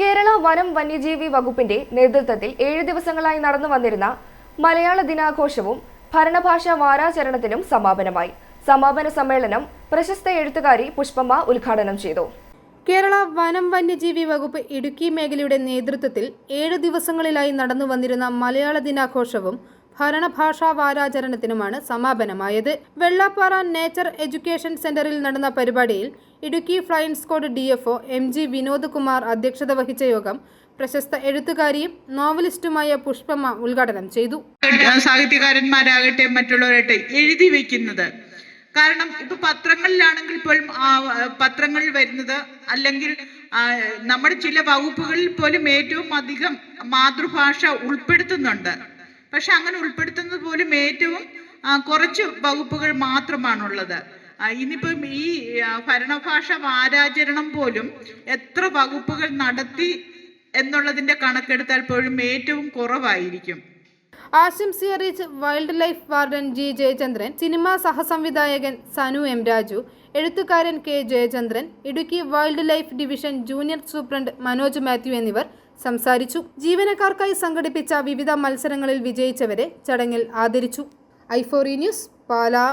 കേരള വനം വന്യജീവി വകുപ്പിന്റെ നേതൃത്വത്തിൽ ഏഴ് ദിവസങ്ങളായി നടന്നു വന്നിരുന്ന മലയാള ദിനാഘോഷവും ഭരണഭാഷാ വാരാചരണത്തിനും സമാപനമായി. സമാപന സമ്മേളനം പ്രശസ്ത എഴുത്തുകാരി പുഷ്പമ്മ ഉദ്ഘാടനം ചെയ്തു. കേരള വനം വന്യജീവി വകുപ്പ് ഇടുക്കി മേഖലയുടെ നേതൃത്വത്തിൽ ഏഴ് ദിവസങ്ങളിലായി നടന്നു വന്നിരുന്ന മലയാള ദിനാഘോഷവും ഭരണഭാഷാ വാരാചരണത്തിനുമാണ് സമാപനമായത്. വെള്ളാപ്പാറ നേച്ചർ എഡ്യൂക്കേഷൻ സെന്ററിൽ നടന്ന പരിപാടിയിൽ Idukki flying squad D F O M G Vinod Kumar അധ്യക്ഷത വഹിച്ച യോഗം പ്രശസ്ത എഴുത്തുകാരിയും നോവലിസ്റ്റുമായ പുഷ്പമ്മ ഉദ്ഘാടനം ചെയ്തു. സാഹിത്യകാരന്മാരാകട്ടെ മറ്റുള്ളവരാകട്ടെ എഴുതി വെക്കുന്നത്. കാരണം ഇപ്പൊ പത്രങ്ങളിലാണെങ്കിൽ പോലും പത്രങ്ങളിൽ വരുന്നത് അല്ലെങ്കിൽ നമ്മുടെ ചില വകുപ്പുകളിൽ പോലും ഏറ്റവും അധികം മാതൃഭാഷ ഉൾപ്പെടുത്തുന്നുണ്ട്. പക്ഷെ അങ്ങനെ ഉൾപ്പെടുത്തുന്നത് പോലും ഏറ്റവും കുറച്ച് വകുപ്പുകൾ മാത്രമാണുള്ളത്. ഇനിയിപ്പം ഈ ഭരണഭാഷ വാരാചരണം പോലും എത്ര വകുപ്പുകൾ നടത്തി എന്നുള്ളതിന്റെ കണക്കെടുത്താൽ പോലും ഏറ്റവും കുറവായിരിക്കും. ആശംസി അറിയിച്ച് wild life warden G Jayachandran cinema സഹസംവിധായകൻ സനു എം രാജു എഴുത്തുകാരൻ K Jayachandran Idukki wild life division junior superintendent Manoj Mathew എന്നിവർ സംസാരിച്ചു. ജീവനക്കാർക്കായി സംഘടിപ്പിച്ച വിവിധ മത്സരങ്ങളിൽ വിജയിച്ചവരെ ചടങ്ങിൽ ആദരിച്ചു. ഐഫോറി ന്യൂസ് പാലാ.